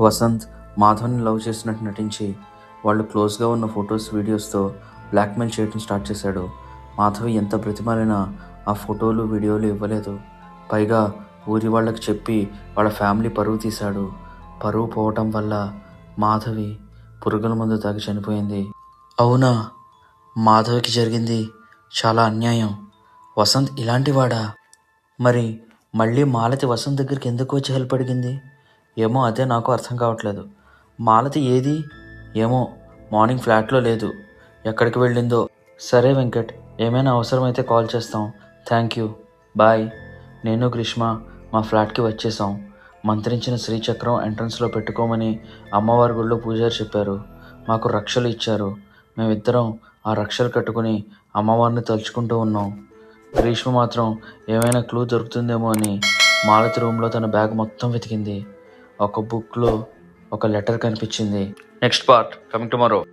Vasant మాధవ్ని love చేసినట్టు నటించి వాళ్ళు క్లోజ్గా ఉన్న ఫొటోస్ వీడియోస్తో బ్లాక్మెయిల్ చేయడం స్టార్ట్ చేశాడు. మాధవి ఎంత బ్రతిమాలినా ఆ ఫోటోలు వీడియోలు ఇవ్వలేదు. పైగా ఊరి వాళ్ళకి చెప్పి వాళ్ళ ఫ్యామిలీ పరువు తీశాడు. పరువు పోవటం వల్ల మాధవి పురుగుల మందు తాగి చనిపోయింది. అవునా? మాధవికి జరిగింది చాలా అన్యాయం. వసంత్ ఇలాంటివాడా మరి మళ్ళీ మాలతి వసంత్ దగ్గరికి ఎందుకు వచ్చి హెల్ప్ అడిగింది? ఏమో అదే నాకు అర్థం కావట్లేదు. మాలతి ఏది? ఏమో మార్నింగ్ ఫ్లాట్లో లేదు. ఎక్కడికి వెళ్ళిందో? సరే వెంకట్ ఏమైనా అవసరమైతే కాల్ చేస్తాం. Thank you. బాయ్. నేను గ్రీష్మ మా ఫ్లాట్కి వచ్చేసాం మంత్రించిన శ్రీచక్రం ఎంట్రన్స్లో పెట్టుకోమని అమ్మవారి గుళ్ళో పూజారి చెప్పారు. మాకు రక్షలు ఇచ్చారు. మేమిద్దరం ఆ రక్షలు కట్టుకుని అమ్మవారిని తలుచుకుంటూ ఉన్నాం. గ్రీష్మ మాత్రం ఏమైనా క్లూ దొరుకుతుందేమో అని మాలతి రూమ్లో తన బ్యాగ్ మొత్తం వెతికింది. ఒక బుక్లో ఒక లెటర్ కనిపించింది. Next part coming tomorrow